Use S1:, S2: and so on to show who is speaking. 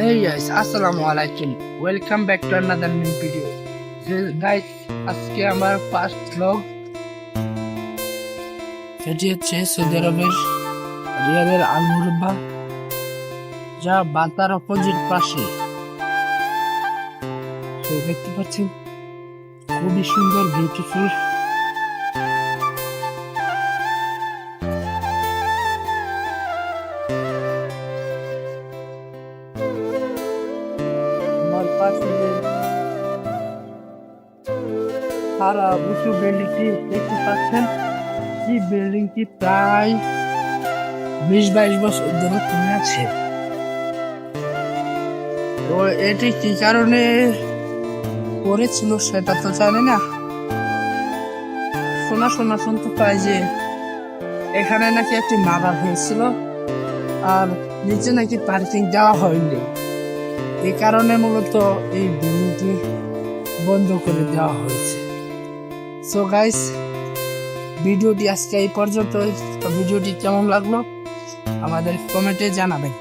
S1: Hey guys, আসসালামু আলাইকুম welcome back to another new video guys আজকে আমার ফার্স্ট ব্লগ সেটি হচ্ছে সৌদি আরবের রিয়াদের আল মুরব্বা যা বাতার অপোজিট পাশে। তো দেখতে পাচ্ছেন খুবই সুন্দর বিউটিফুল যে সারা উঁচু বিল্ডিংটি দেখতে পাচ্ছেন? এই বিল্ডিংটি প্রায় বিশ বাইশ বছর ধরে আছে। তো এটি কি কারণে করেছিল সেটা তো জানি না। শোনা শোনা শুনতে পাই যে এখানে নাকি একটি মারা হয়েছিল, আর নিচে নাকি পার্কিং দেওয়া হয়নি। এই কারণে মূলত এই বিল্ডিংটি বন্ধ করে দেওয়া হয়েছে। সো গাইস ভিডিওটি আজকে এই পর্যন্ত ভিডিওটি কেমন লাগল? আমাদের কমেন্টে জানাবেন।